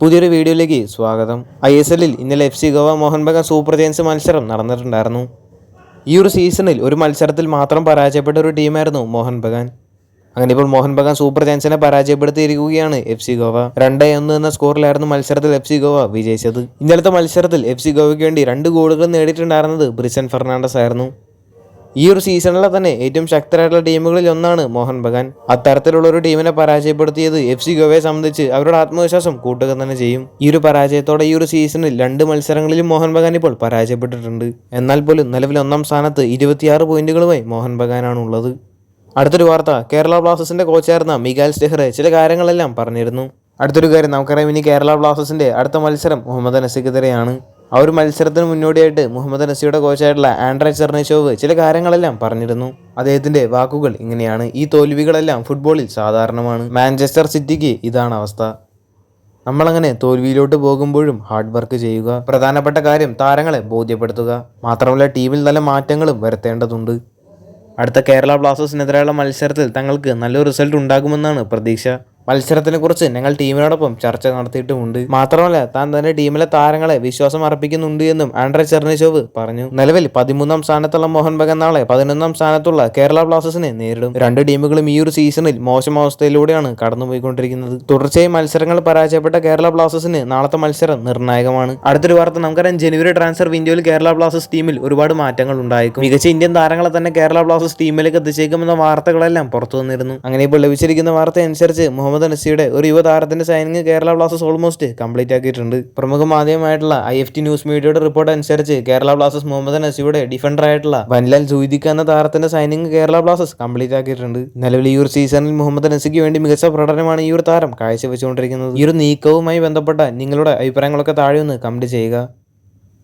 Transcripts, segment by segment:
പുതിയൊരു വീഡിയോയിലേക്ക് സ്വാഗതം. ഐ എസ് എല്ലിൽ ഇന്നലെ F C Goa Mohun Bagan super giants മത്സരം നടന്നിട്ടുണ്ടായിരുന്നു. ഈ ഒരു സീസണിൽ ഒരു മത്സരത്തിൽ മാത്രം പരാജയപ്പെട്ട ഒരു ടീമായിരുന്നു മോഹൻ ബഗാൻ അങ്ങനെ ഇപ്പോൾ മോഹൻ ബഗാൻ സൂപ്പർ ജയൻസിനെ പരാജയപ്പെടുത്തിയിരിക്കുകയാണ് എഫ് സി ഗോവ. രണ്ട് ഒന്ന് എന്ന സ്കോറിലായിരുന്നു മത്സരത്തിൽ എഫ് സി ഗോവ വിജയിച്ചത്. ഇന്നലത്തെ മത്സരത്തിൽ എഫ് സി ഗോവയ്ക്ക് വേണ്ടി രണ്ട് ഗോളുകൾ നേടിയിട്ടുണ്ടായിരുന്നത് ബ്രിസൻ ഫെർണാണ്ടസ് ആയിരുന്നു. ഈ ഒരു സീസണിലെ തന്നെ ഏറ്റവും ശക്തരായിട്ടുള്ള ടീമുകളിൽ ഒന്നാണ് മോഹൻ ബഗാൻ. അത്തരത്തിലുള്ള ഒരു ടീമിനെ പരാജയപ്പെടുത്തിയത് എഫ് സി ഗോവയെ സംബന്ധിച്ച് അവരുടെ ആത്മവിശ്വാസം കൂട്ടുക തന്നെ ചെയ്യും. ഈ ഒരു പരാജയത്തോടെ ഈ ഒരു സീസണിൽ രണ്ട് മത്സരങ്ങളിലും മോഹൻ ബഗാൻ ഇപ്പോൾ പരാജയപ്പെട്ടിട്ടുണ്ട്. എന്നാൽ പോലും നിലവിൽ ഒന്നാം സ്ഥാനത്ത് ഇരുപത്തിയാറ് പോയിന്റുകളുമായി മോഹൻ ബഗാനാണ് ഉള്ളത്. അടുത്തൊരു വാർത്ത കേരള ബ്ലാസ്റ്റേഴ്സിന്റെ കോച്ചായിരുന്ന മികാൽ സ്റ്റെഹ്റെ ചില കാര്യങ്ങളെല്ലാം പറഞ്ഞിരുന്നു. അടുത്തൊരു കാര്യം നമുക്കറിയാം ഇനി കേരള ബ്ലാസ്റ്റേഴ്സിന്റെ അടുത്ത മത്സരം മുഹമ്മദ് നസിക്കെതിരെയാണ് ആ ഒരു മത്സരത്തിന് മുന്നോടിയായിട്ട് മുഹമ്മദ് നസിയുടെ കോച്ചായിട്ടുള്ള ആൻഡ്രേ ചെർണേഷോവ് ചില കാര്യങ്ങളെല്ലാം പറഞ്ഞിരുന്നു. അദ്ദേഹത്തിന്റെ വാക്കുകൾ ഇങ്ങനെയാണ്. ഈ തോൽവികളെല്ലാം ഫുട്ബോളിൽ സാധാരണമാണ്. മാഞ്ചസ്റ്റർ സിറ്റിക്ക് ഇതാണ് അവസ്ഥ. നമ്മളങ്ങനെ തോൽവിയിലോട്ട് പോകുമ്പോഴും ഹാർഡ് വർക്ക് ചെയ്യുക. പ്രധാനപ്പെട്ട കാര്യം താരങ്ങളെ ബോധ്യപ്പെടുത്തുക. മാത്രമല്ല ടീമിൽ നല്ല മാറ്റങ്ങളും വരുത്തേണ്ടതുണ്ട്. അടുത്ത കേരള ബ്ലാസ്റ്റേഴ്സിനെതിരെയുള്ള മത്സരത്തിൽ തങ്ങൾക്ക് നല്ലൊരു റിസൾട്ട് ഉണ്ടാകുമെന്നാണ് പ്രതീക്ഷ. മത്സരത്തിനെക്കുറിച്ച് ഞങ്ങൾ ടീമിനോടൊപ്പം ചർച്ച നടത്തിയിട്ടുമുണ്ട്. മാത്രമല്ല താൻ തന്റെ ടീമിലെ താരങ്ങളെ വിശ്വാസം അർപ്പിക്കുന്നുണ്ട് എന്നും ആൻഡ്രെ ചെർണിശോവ് പറഞ്ഞു. നിലവിൽ പതിമൂന്നാം സ്ഥാനത്തുള്ള മോഹൻ ബഗൻ നാളെ പതിനൊന്നാം സ്ഥാനത്തുള്ള കേരള ബ്ലാസ്റ്റേഴ്സിനെ നേരിടും. രണ്ട് ടീമുകളും ഈ ഒരു സീസണിൽ മോശം അവസ്ഥയിലൂടെയാണ് കടന്നുപോയിക്കൊണ്ടിരിക്കുന്നത്. തുടർച്ചയായി മത്സരങ്ങൾ പരാജയപ്പെട്ട കേരള ബ്ലാസ്റ്റേഴ്സിന് നാളത്തെ മത്സരം നിർണായകമാണ്. അടുത്തൊരു വാർത്ത നമുക്കറിയാം ജനുവരി ട്രാൻസ്ഫർ വിൻഡോയിൽ കേരള ബ്ലാസ്റ്റേഴ്സ് ടീമിൽ ഒരുപാട് മാറ്റങ്ങൾ ഉണ്ടായിരിക്കും മികച്ച ഇന്ത്യൻ താരങ്ങളെ തന്നെ കേരള ബ്ലാസ്റ്റേഴ്സ് ടീമിലേക്ക് എത്തിച്ചേക്കുമെന്ന വാർത്തകളെല്ലാം പുറത്തു വന്നിരുന്നു അങ്ങനെ ഇപ്പോൾ ലഭിച്ചിരിക്കുന്ന വാർത്ത അനുസരിച്ച് മുഹമ്മദ് നസിയുടെ ഒരു യുവതാരത്തിന്റെ signing Kerala Blasters almost complete ആക്കിയിട്ടുണ്ട്. പ്രമുഖ മാധ്യമമായിട്ടുള്ള ഐ എഫ് ടി ന്യൂസ് മീഡിയയുടെ റിപ്പോർട്ട് അനുസരിച്ച് കേരള ബ്ലാസ്റ്റേഴ്സ് മുഹമ്മദ് അനസിയുടെ ഡിഫൻഡർ ആയിട്ടുള്ള വൻലാൽ ജൂദിക്ക എന്ന താരത്തിന്റെ സൈനിങ് കേരള ബ്ലാസ്റ്റേഴ്സ് കംപ്ലീറ്റ് ആക്കിയിട്ടുണ്ട്. നിലവിൽ ഈ ഒരു സീസണിൽ മുഹമ്മദ് അനസിക്ക് വേണ്ടി മികച്ച പ്രകടനമാണ് ഈ ഒരു താരം കാഴ്ചവെച്ചുകൊണ്ടിരിക്കുന്നത്. ഈ ഒരു നീക്കവുമായി ബന്ധപ്പെട്ട നിങ്ങളുടെ അഭിപ്രായങ്ങളൊക്കെ താഴെ ഒന്ന് കമന്റ് ചെയ്യുക.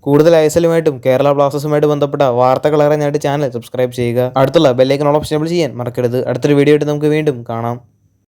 കൂടുതൽ ഐസലുമായിട്ടും കേരള ബ്ലാസ്റ്റേഴ്സുമായിട്ട് ബന്ധപ്പെട്ട വാർത്തകൾ അറിയാനായിട്ട് ചാനൽ സബ്സ്ക്രൈബ് ചെയ്യുക. അടുത്തുള്ള ബെല്ലൈക്കൺ ഓപ്ഷൻ ചെയ്യാൻ മറക്കരുത്. അടുത്തൊരു വീഡിയോ ആയിട്ട് നമുക്ക് വീണ്ടും കാണാം.